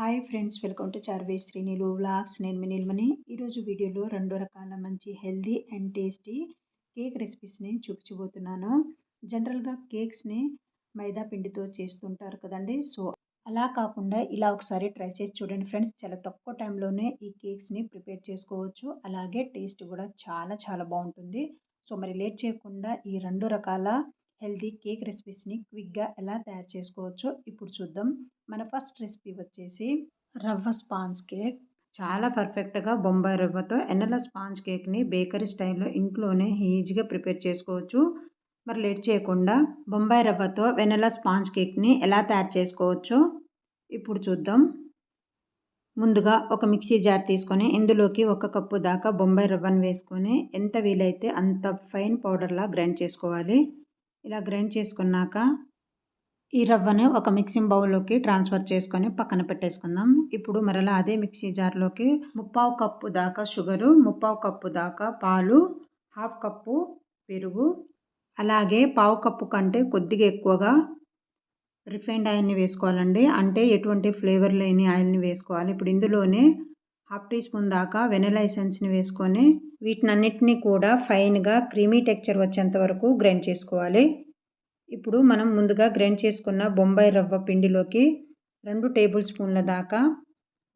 Hi friends welcome to చార్వే శ్రీనిలు vlogs. నేను నిల్మని. ఈరోజు వీడియోలో రెండు రకాల మంచి హెల్దీ అండ్ టేస్టీ కేక్ రెసిపీస్ని చూపించబోతున్నాను. జనరల్గా కేక్స్ని మైదా పిండితో చేస్తుంటారు కదండి. సో అలా కాకుండా ఇలా ఒకసారి ట్రై చేసి చూడండి ఫ్రెండ్స్. చాలా తక్కువ టైంలోనే ఈ కేక్స్ని ప్రిపేర్ చేసుకోవచ్చు. అలాగే టేస్ట్ కూడా చాలా చాలా బాగుంటుంది. సో మరి లేట్ చేయకుండా ఈ రెండు రకాల హెల్దీ కేక్ రెసిపీస్ని క్విక్గా ఎలా తయారు చేసుకోవచ్చో ఇప్పుడు చూద్దాం. మన ఫస్ట్ రెసిపీ వచ్చేసి రవ్వ స్పాంజ్ కేక్. చాలా పర్ఫెక్ట్గా బొంబాయి రవ్వతో ఎన్నెల స్పాంజ్ కేక్ని బేకరీ స్టైల్లో ఇంట్లోనే ఈజీగా ప్రిపేర్ చేసుకోవచ్చు. మరి లేట్ చేయకుండా బొంబాయి రవ్వతో వెనెల స్పాంజ్ కేక్ని ఎలా తయారు చేసుకోవచ్చో ఇప్పుడు చూద్దాం. ముందుగా ఒక మిక్సీ జార్ తీసుకొని ఇందులోకి ఒక కప్పు దాకా బొంబాయి రవ్వను వేసుకొని ఎంత వీలైతే అంత ఫైన్ పౌడర్లా గ్రైండ్ చేసుకోవాలి. ఇలా గ్రైండ్ చేసుకున్నాక ఈ రవ్వని ఒక మిక్సింగ్ బౌల్లోకి ట్రాన్స్ఫర్ చేసుకొని పక్కన పెట్టేసుకుందాం. ఇప్పుడు మరలా అదే మిక్సీ జార్లోకి ముప్పావు కప్పు దాకా షుగరు ముప్పావు కప్పు దాకా పాలు హాఫ్ కప్పు పెరుగు అలాగే పావు కప్పు కంటే కొద్దిగా ఎక్కువగా రిఫైండ్ ఆయిల్ని వేసుకోవాలండి. అంటే ఎటువంటి ఫ్లేవర్ లేని ఆయిల్ని వేసుకోవాలి. ఇప్పుడు ఇందులోనే హాఫ్ టీ స్పూన్ దాకా వెనిలా ఎసెన్స్ని వేసుకొని వీటినన్నిటినీ కూడా ఫైన్గా క్రీమీ టెక్చర్ వచ్చేంత వరకు గ్రైండ్ చేసుకోవాలి. ఇప్పుడు మనం ముందుగా గ్రైండ్ చేసుకున్న బొంబాయి రవ్వ పిండిలోకి రెండు టేబుల్ స్పూన్ల దాకా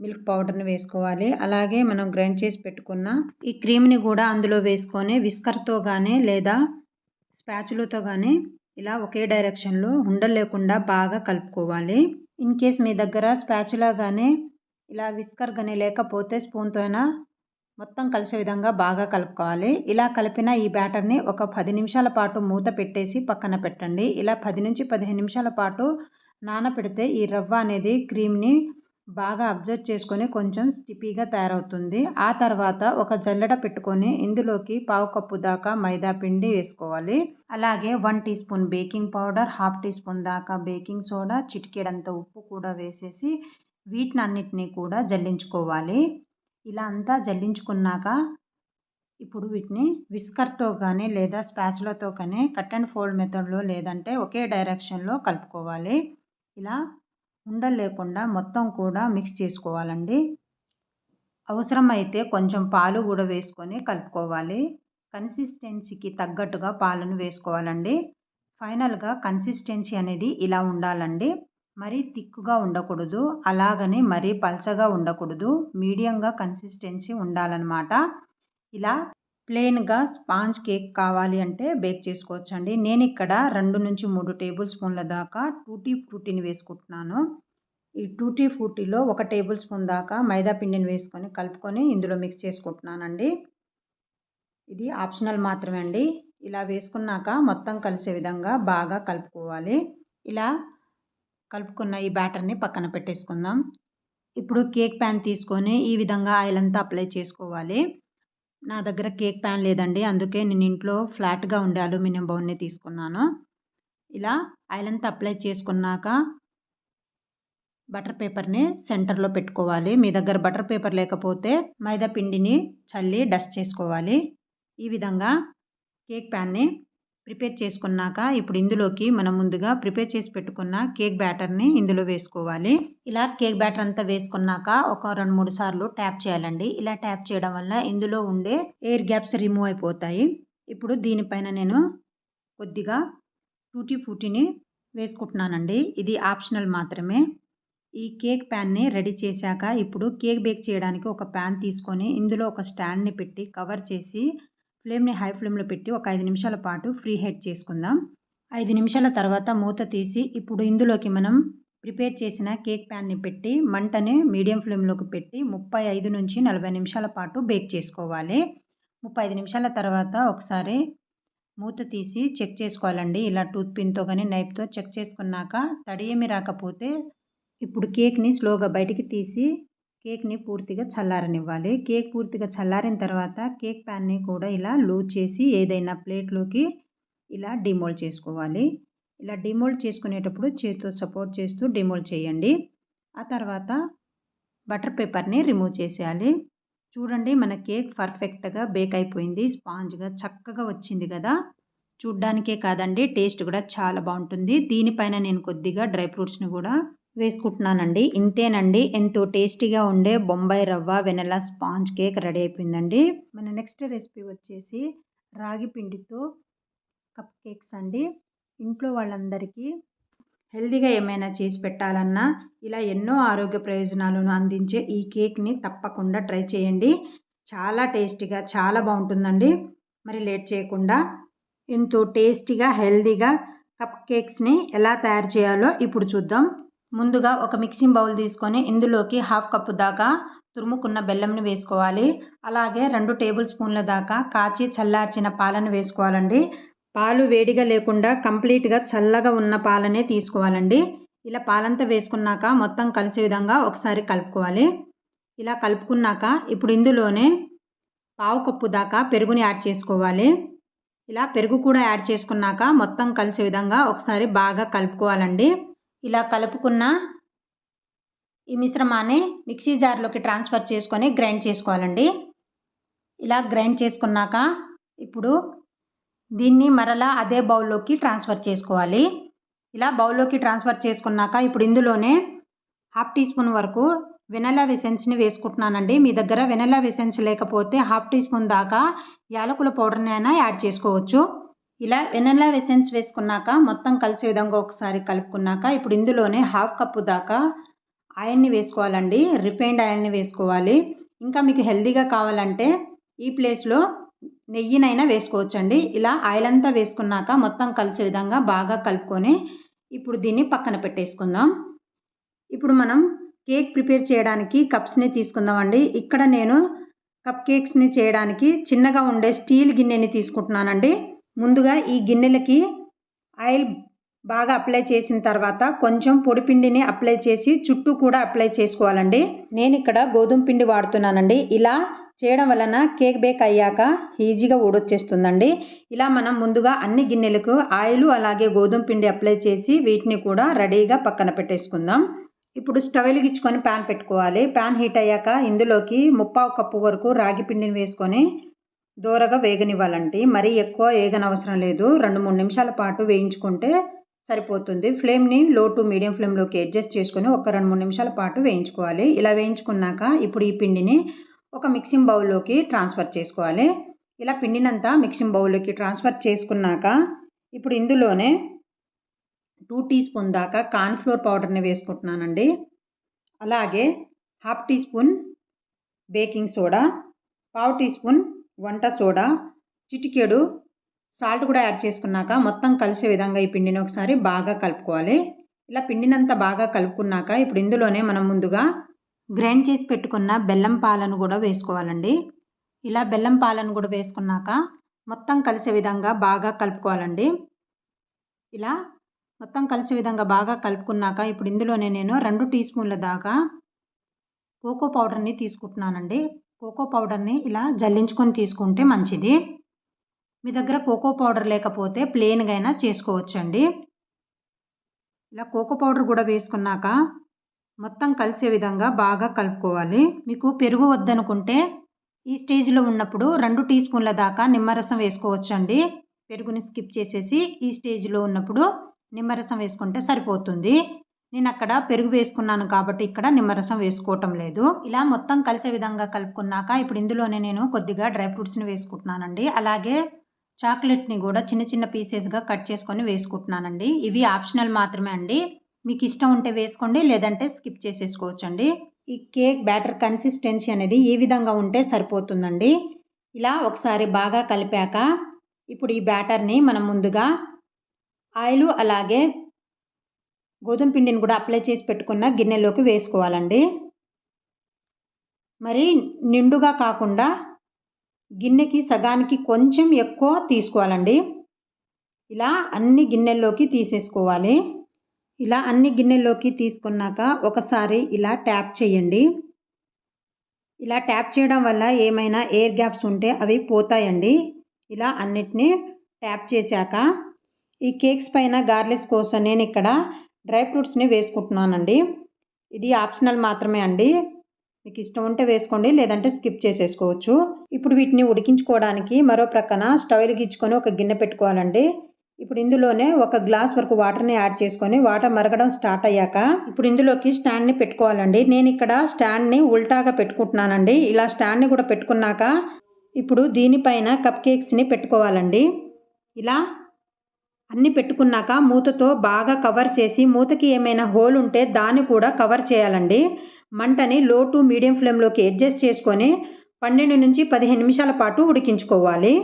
మిల్క్ పౌడర్ని వేసుకోవాలి. అలాగే మనం గ్రైండ్ చేసి పెట్టుకున్న ఈ క్రీమ్ని కూడా అందులో వేసుకొని విస్కర్తో కానీ లేదా స్పాచులతో కానీ ఇలా ఒకే డైరెక్షన్లో ఉండలు లేకుండా బాగా కలుపుకోవాలి. ఇన్ కేస్ మీ దగ్గర స్పాచులా కానీ ఇలా విస్కర్ కానీ లేకపోతే స్పూన్తో అయినా మొత్తం కలిసే విధంగా బాగా కలుపుకోవాలి. ఇలా కలిపిన ఈ బ్యాటర్ని ఒక పది నిమిషాల పాటు మూత పెట్టేసి పక్కన పెట్టండి. ఇలా పది నుంచి పదిహేను నిమిషాల పాటు నానపెడితే ఈ రవ్వ అనేది క్రీమ్ని బాగా అబ్జర్వ్ చేసుకొని కొంచెం స్టిపీగా తయారవుతుంది. ఆ తర్వాత ఒక జల్లెడ పెట్టుకొని ఇందులోకి పావు కప్పు దాకా మైదా పిండి వేసుకోవాలి. అలాగే one teaspoon baking powder half teaspoon దాకా బేకింగ్ సోడా చిటికేడంత ఉప్పు కూడా వేసేసి వీటిని అన్నిటినీ కూడా జల్లించుకోవాలి. ఇలా అంతా జల్లించుకున్నాక ఇప్పుడు వీటిని విస్కర్తో కానీ లేదా స్పాచ్లతో కానీ కట్ అండ్ ఫోల్డ్ మెథడ్లో లేదంటే ఒకే డైరెక్షన్లో కలుపుకోవాలి. ఇలా ఉండలు లేకుండా మొత్తం కూడా మిక్స్ చేసుకోవాలండి. అవసరమైతే కొంచెం పాలు కూడా వేసుకొని కలుపుకోవాలి. కన్సిస్టెన్సీకి తగ్గట్టుగా పాలను వేసుకోవాలండి. ఫైనల్గా కన్సిస్టెన్సీ అనేది ఇలా ఉండాలండి. మరీ థిక్గా ఉండకూడదు అలాగని మరీ పల్చగా ఉండకూడదు మీడియంగా కన్సిస్టెన్సీ ఉండాలన్నమాట. ఇలా ప్లెయిన్గా స్పాంజ్ కేక్ కావాలి అంటే బేక్ చేసుకోవచ్చండి. నేను ఇక్కడ రెండు నుంచి మూడు టేబుల్ స్పూన్ల దాకా టూటీ ఫ్రూటీని వేసుకుంటున్నాను. ఈ టూటీ ఫ్రూటీలో ఒక టేబుల్ స్పూన్ దాకా మైదా పిండిని వేసుకొని కలుపుకొని ఇందులో మిక్స్ చేసుకుంటున్నానండి. ఇది ఆప్షనల్ మాత్రమే అండి. ఇలా వేసుకున్నాక మొత్తం కలిసే విధంగా బాగా కలుపుకోవాలి. ఇలా కలుపుకున్న ఈ బ్యాటర్ని పక్కన పెట్టేసుకుందాం. ఇప్పుడు కేక్ ప్యాన్ తీసుకొని ఈ విధంగా ఆయిల్ అంతా అప్లై చేసుకోవాలి. నా దగ్గర కేక్ ప్యాన్ లేదండి. అందుకే నేను ఇంట్లో ఫ్లాట్గా ఉండే అల్యూమినియం బౌల్ని తీసుకున్నాను. ఇలా ఆయిల్ అంతా అప్లై చేసుకున్నాక బటర్ పేపర్ని సెంటర్లో పెట్టుకోవాలి. మీ దగ్గర బటర్ పేపర్ లేకపోతే మైదా పిండిని చల్లి డస్ట్ చేసుకోవాలి. ఈ విధంగా కేక్ ప్యాన్ని ప్రిపేర్ చేసుకున్నాక ఇప్పుడు ఇందులోకి మనం ముందుగా ప్రిపేర్ చేసి పెట్టుకున్న కేక్ బ్యాటర్ని ఇందులో వేసుకోవాలి. ఇలా కేక్ బ్యాటర్ అంతా వేసుకున్నాక ఒక రెండు మూడు సార్లు ట్యాప్ చేయాలండి. ఇలా ట్యాప్ చేయడం వల్ల ఇందులో ఉండే ఎయిర్ గ్యాప్స్ రిమూవ్ అయిపోతాయి. ఇప్పుడు దీనిపైన నేను కొద్దిగా టూటీ ఫూటీని వేసుకుంటున్నానండి. ఇది ఆప్షనల్ మాత్రమే. ఈ కేక్ ప్యాన్ని రెడీ చేశాక ఇప్పుడు కేక్ బేక్ చేయడానికి ఒక ప్యాన్ తీసుకొని ఇందులో ఒక స్టాండ్ని పెట్టి కవర్ చేసి ఫ్లేమ్ని హై ఫ్లేమ్లో పెట్టి ఒక ఐదు నిమిషాల పాటు ఫ్రీ హీట్ చేసుకుందాం. ఐదు నిమిషాల తర్వాత మూత తీసి ఇప్పుడు ఇందులోకి మనం ప్రిపేర్ చేసిన కేక్ ప్యాన్ని పెట్టి మంటని మీడియం ఫ్లేమ్లోకి పెట్టి ముప్పై ఐదు నుంచి నలభై నిమిషాల పాటు బేక్ చేసుకోవాలి. ముప్పై ఐదు నిమిషాల తర్వాత ఒకసారి మూత తీసి చెక్ చేసుకోవాలండి. ఇలా టూత్ పిన్తో కానీ నైఫ్తో చెక్ చేసుకున్నాక తడి ఏమి రాకపోతే ఇప్పుడు కేక్ని స్లోగా బయటికి తీసి కేక్ని పూర్తిగా చల్లారనివ్వాలి. కేక్ పూర్తిగా చల్లారిన తర్వాత కేక్ ప్యాన్ని కూడా ఇలా లూజ్ చేసి ఏదైనా ప్లేట్లోకి ఇలా డిమోల్డ్ చేసుకోవాలి. ఇలా డిమోల్డ్ చేసుకునేటప్పుడు చేతితో సపోర్ట్ చేస్తూ డిమోల్డ్ చేయండి. ఆ తర్వాత బటర్ పేపర్ని రిమూవ్ చేసేయాలి. చూడండి మన కేక్ పర్ఫెక్ట్గా బేక్ అయిపోయింది. స్పాంజ్గా చక్కగా వచ్చింది కదా. చూడ్డానికే కాదండి టేస్ట్ కూడా చాలా బాగుంటుంది. దీనిపైన నేను కొద్దిగా డ్రై ఫ్రూట్స్ని కూడా వేసుకుంటున్నానండి. ఇంతేనండి. ఎంతో టేస్టీగా ఉండే బొంబాయి రవ్వ వెనలా స్పాంజ్ కేక్ రెడీ అయిపోయిందండి. మన నెక్స్ట్ రెసిపీ వచ్చేసి రాగి పిండితో కప్ కేక్స్ అండి. ఇంట్లో వాళ్ళందరికీ హెల్తీగా ఏమైనా చేసి పెట్టాలన్నా ఇలా ఎన్నో ఆరోగ్య ప్రయోజనాలను అందించే ఈ కేక్ని తప్పకుండా ట్రై చేయండి. చాలా టేస్టీగా చాలా బాగుంటుందండి. మరి లేట్ చేయకుండా ఎంతో టేస్టీగా హెల్తీగా కప్ కేక్స్ని ఎలా తయారు చేయాలో ఇప్పుడు చూద్దాం. ముందుగా ఒక మిక్సింగ్ బౌల్ తీసుకొని ఇందులోకి హాఫ్ కప్పు దాకా తురుముకున్న బెల్లంని వేసుకోవాలి. అలాగే రెండు టేబుల్ స్పూన్ల దాకా కాచి చల్లార్చిన పాలను వేసుకోవాలండి. పాలు వేడిగా లేకుండా కంప్లీట్గా చల్లగా ఉన్న పాలనే తీసుకోవాలండి. ఇలా పాలంతా వేసుకున్నాక మొత్తం కలిసే విధంగా ఒకసారి కలుపుకోవాలి. ఇలా కలుపుకున్నాక ఇప్పుడు ఇందులోనే పావు కప్పు దాకా పెరుగుని యాడ్ చేసుకోవాలి. ఇలా పెరుగు కూడా యాడ్ చేసుకున్నాక మొత్తం కలిసే విధంగా ఒకసారి బాగా కలుపుకోవాలండి. ఇలా కలుపుకున్న ఈ మిశ్రమాన్ని మిక్సీ జార్లోకి ట్రాన్స్ఫర్ చేసుకొని గ్రైండ్ చేసుకోవాలండి. ఇలా గ్రైండ్ చేసుకున్నాక ఇప్పుడు దీన్ని మరలా అదే బౌల్లోకి ట్రాన్స్ఫర్ చేసుకోవాలి. ఇలా బౌల్లోకి ట్రాన్స్ఫర్ చేసుకున్నాక ఇప్పుడు ఇందులోనే హాఫ్ టీ స్పూన్ వరకు వెనలా వెసెన్స్ని వేసుకుంటున్నానండి. మీ దగ్గర వెనలా వెసెన్స్ లేకపోతే హాఫ్ టీ స్పూన్ దాకా యాలకుల పౌడర్ని అయినా యాడ్ చేసుకోవచ్చు. ఇలా వెనలా వెసెన్స్ వేసుకున్నాక మొత్తం కలిసే విధంగా ఒకసారి కలుపుకున్నాక ఇప్పుడు ఇందులోనే హాఫ్ కప్పు దాకా ఆయిల్ని వేసుకోవాలండి. రిఫైన్డ్ ఆయిల్ని వేసుకోవాలి. ఇంకా మీకు హెల్తీగా కావాలంటే ఈ ప్లేస్లో నెయ్యినైనా వేసుకోవచ్చండి. ఇలా ఆయిల్ అంతా వేసుకున్నాక మొత్తం కలిసే విధంగా బాగా కలుపుకొని ఇప్పుడు దీన్ని పక్కన పెట్టేసుకుందాం. ఇప్పుడు మనం కేక్ ప్రిపేర్ చేయడానికి కప్స్ని తీసుకుందామండి. ఇక్కడ నేను కప్ కేక్స్ని చేయడానికి చిన్నగా ఉండే స్టీల్ గిన్నెని తీసుకుంటున్నానండి. ముందుగా ఈ గిన్నెలకి ఆయిల్ బాగా అప్లై చేసిన తర్వాత కొంచెం పొడిపిండిని అప్లై చేసి చుట్టూ కూడా అప్లై చేసుకోవాలండి. నేను ఇక్కడ గోధుమ పిండి వాడుతున్నానండి. ఇలా చేయడం వలన కేక్ బేక్ అయ్యాక ఈజీగా ఊడొచ్చేస్తుందండి. ఇలా మనం ముందుగా అన్ని గిన్నెలకు ఆయిల్ అలాగే గోధుమ పిండి అప్లై చేసి వీటిని కూడా రెడీగా పక్కన పెట్టేసుకుందాం. ఇప్పుడు స్టవ్ వెలిగించుకొని ప్యాన్ పెట్టుకోవాలి. ప్యాన్ హీట్ అయ్యాక ఇందులోకి ముప్పావు కప్పు వరకు రాగి పిండిని వేసుకొని దూరగా వేగనివ్వాలండి మరీ ఎక్కువ వేగనవసరం లేదు. రెండు మూడు నిమిషాల పాటు వేయించుకుంటే సరిపోతుంది. ఫ్లేమ్ని లో టు మీడియం ఫ్లేమ్లోకి అడ్జస్ట్ చేసుకొని ఒక రెండు మూడు నిమిషాల పాటు వేయించుకోవాలి. ఇలా వేయించుకున్నాక ఇప్పుడు ఈ పిండిని ఒక మిక్సింగ్ బౌల్లోకి ట్రాన్స్ఫర్ చేసుకోవాలి. ఇలా పిండినంతా మిక్సింగ్ బౌల్లోకి ట్రాన్స్ఫర్ చేసుకున్నాక ఇప్పుడు ఇందులోనే టూ టీ స్పూన్ దాకా కార్న్ఫ్లోర్ పౌడర్ని వేసుకుంటున్నానండి. అలాగే half teaspoon baking soda పావు టీ స్పూన్ వంట సోడా చిటికెడు సాల్ట్ కూడా యాడ్ చేసుకున్నాక మొత్తం కలిసే విధంగా ఈ పిండిని ఒకసారి బాగా కలుపుకోవాలి. ఇలా పిండినంత బాగా కలుపుకున్నాక ఇప్పుడు ఇందులోనే మనం ముందుగా గ్రైండ్ చేసి పెట్టుకున్న బెల్లం పాలను కూడా వేసుకోవాలండి. ఇలా బెల్లం పాలను కూడా వేసుకున్నాక మొత్తం కలిసే విధంగా బాగా కలుపుకోవాలండి. ఇలా మొత్తం కలిసే విధంగా బాగా కలుపుకున్నాక ఇప్పుడు ఇందులోనే నేను రెండు టీ స్పూన్ల దాకా కోకో పౌడర్ని తీసుకుంటున్నానండి. కోకో పౌడర్ని ఇలా జల్లించుకొని తీసుకుంటే మంచిది. మీ దగ్గర కోకో పౌడర్ లేకపోతే ప్లెయిన్గా అయినా చేసుకోవచ్చండి. ఇలా కోకో పౌడర్ కూడా వేసుకున్నాక మొత్తం కలిసే విధంగా బాగా కలుపుకోవాలి. మీకు పెరుగు వద్దనుకుంటే ఈ స్టేజ్లో ఉన్నప్పుడు రెండు టీ స్పూన్ల దాకా నిమ్మరసం వేసుకోవచ్చండి. పెరుగుని స్కిప్ చేసేసి ఈ స్టేజ్లో ఉన్నప్పుడు నిమ్మరసం వేసుకుంటే సరిపోతుంది. నేను అక్కడ పెరుగు వేసుకున్నాను కాబట్టి ఇక్కడ నిమ్మరసం వేసుకోవటం లేదు. ఇలా మొత్తం కలిసే విధంగా కలుపుకున్నాక ఇప్పుడు ఇందులోనే నేను కొద్దిగా డ్రై ఫ్రూట్స్ని వేసుకుంటున్నానండి. అలాగే చాక్లెట్ని కూడా చిన్న చిన్న పీసెస్గా కట్ చేసుకొని వేసుకుంటున్నానండి. ఇవి ఆప్షనల్ మాత్రమే అండి. మీకు ఇష్టం ఉంటే వేసుకోండి లేదంటే స్కిప్ చేసేసుకోవచ్చు అండి ఈ కేక్ బ్యాటర్ కన్సిస్టెన్సీ అనేది ఈ విధంగా ఉంటే సరిపోతుందండి. ఇలా ఒకసారి బాగా కలిపాక ఇప్పుడు ఈ బ్యాటర్ని మనం ముందుగా ఆయిల్ అలాగే గోధుమ పిండిని కూడా అప్లై చేసి పెట్టుకున్న గిన్నెలోకి వేసుకోవాలండి. మరి నిండుగా కాకుండా గిన్నెకి సగానికి కొంచెం ఎక్కువ తీసుకోవాలండి. ఇలా అన్ని గిన్నెల్లోకి తీసేసుకోవాలి. ఇలా అన్ని గిన్నెల్లోకి తీసుకున్నాక ఒకసారి ఇలా ట్యాప్ చేయండి. ఇలా ట్యాప్ చేయడం వల్ల ఏమైనా ఎయిర్ గ్యాప్స్ ఉంటే అవి పోతాయండి. ఇలా అన్నిటినీ ట్యాప్ చేశాక ఈ కేక్స్ పైన గార్లిస్ కోసం నేను ఇక్కడ డ్రై ఫ్రూట్స్ని వేసుకుంటున్నానండి. ఇది ఆప్షనల్ మాత్రమే అండి. మీకు ఇష్టం ఉంటే వేసుకోండి లేదంటే స్కిప్ చేసేసుకోవచ్చు. ఇప్పుడు వీటిని ఉడికించుకోవడానికి మరో ప్రక్కన స్టవ్ వెలిగించుకొని ఒక గిన్నె పెట్టుకోవాలండి. ఇప్పుడు ఇందులోనే ఒక గ్లాస్ వరకు వాటర్ని యాడ్ చేసుకొని వాటర్ మరగడం స్టార్ట్ అయ్యాక ఇప్పుడు ఇందులోకి స్టాండ్ని పెట్టుకోవాలండి. నేను ఇక్కడ స్టాండ్ని ఉల్టాగా పెట్టుకుంటున్నానండి. ఇలా స్టాండ్ని కూడా పెట్టుకున్నాక ఇప్పుడు దీనిపైన కప్ కేక్స్ని పెట్టుకోవాలండి. ఇలా అన్ని పెట్టుకున్నాక మూతతో బాగా కవర్ చేసి మూతకి ఏమైనా హోల్ ఉంటే దాన్ని కూడా కవర్ చేయాలండి. మంటని లో టు మీడియం ఫ్లేమ్లోకి అడ్జస్ట్ చేసుకొని పన్నెండు నుంచి పదిహేను నిమిషాల పాటు ఉడికించుకోవాలి.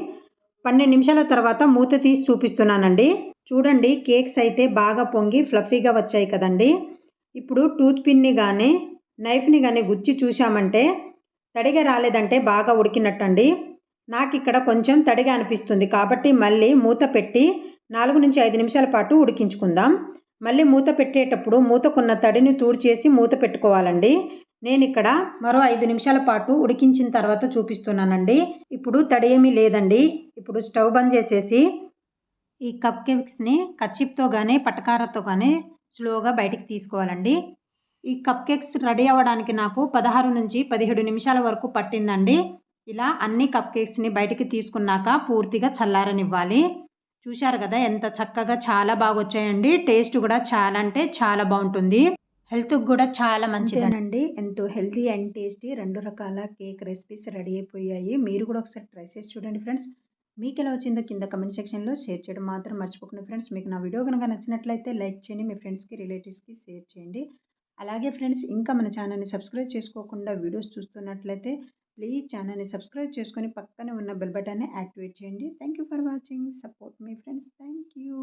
పన్నెండు నిమిషాల తర్వాత మూత తీసి చూపిస్తున్నానండి. చూడండి కేక్స్ అయితే బాగా పొంగి ఫ్లఫీగా వచ్చాయి కదండి. ఇప్పుడు టూత్ పిన్ని కానీ నైఫ్ని కానీ గుచ్చి చూసామంటే తడిగా రాలేదంటే బాగా ఉడికినట్టండి. నాకు ఇక్కడ కొంచెం తడిగా అనిపిస్తుంది కాబట్టి మళ్ళీ మూత పెట్టి నాలుగు నుంచి ఐదు నిమిషాల పాటు ఉడికించుకుందాం. మళ్ళీ మూత పెట్టేటప్పుడు మూతకున్న తడిని తూడ్చేసి మూత పెట్టుకోవాలండి. నేను ఇక్కడ మరో ఐదు నిమిషాల పాటు ఉడికించిన తర్వాత చూపిస్తున్నానండి. ఇప్పుడు తడి ఏమీ లేదండి. ఇప్పుడు స్టవ్ బంద్ చేసేసి ఈ కప్ కేక్స్ని కచ్చిప్తో కానీ పటకారతో కానీ స్లోగా బయటికి తీసుకోవాలండి. ఈ కప్ కేక్స్ రెడీ అవ్వడానికి నాకు పదహారు నుంచి పదిహేడు నిమిషాల వరకు పట్టిందండి. ఇలా అన్ని కప్ కేక్స్ని బయటికి తీసుకున్నాక పూర్తిగా చల్లారనివ్వాలి. చూశారు కదా ఎంత చక్కగా చాలా బాగా వచ్చాయండి టేస్ట్ కూడా చాలా అంటే చాలా బాగుంటుంది. హెల్త్కి కూడా చాలా మంచిదేనండి ఎంతో హెల్తీ అండ్ టేస్టీ రెండు రకాల కేక్ రెసిపీస్ రెడీ అయిపోయాయి. మీరు కూడా ఒకసారి ట్రై చేసి చూడండి ఫ్రెండ్స్. మీకు ఎలా వచ్చిందో కింద కమెంట్ సెక్షన్లో షేర్ చేయడం మాత్రం మర్చిపోకండి ఫ్రెండ్స్. మీకు నా వీడియో కనుక నచ్చినట్లయితే లైక్ చేయండి మీ ఫ్రెండ్స్కి రిలేటివ్స్కి షేర్ చేయండి. అలాగే ఫ్రెండ్స్ ఇంకా మన ఛానల్ని సబ్స్క్రైబ్ చేసుకోకుండా వీడియోస్ చూస్తున్నట్లయితే ప్లీజ్ ఛానల్ని సబ్స్క్రైబ్ చేసుకొని పక్కనే ఉన్న బెల్ బటన్ని యాక్టివేట్ చేయండి. Thank you for watching support me friends thank you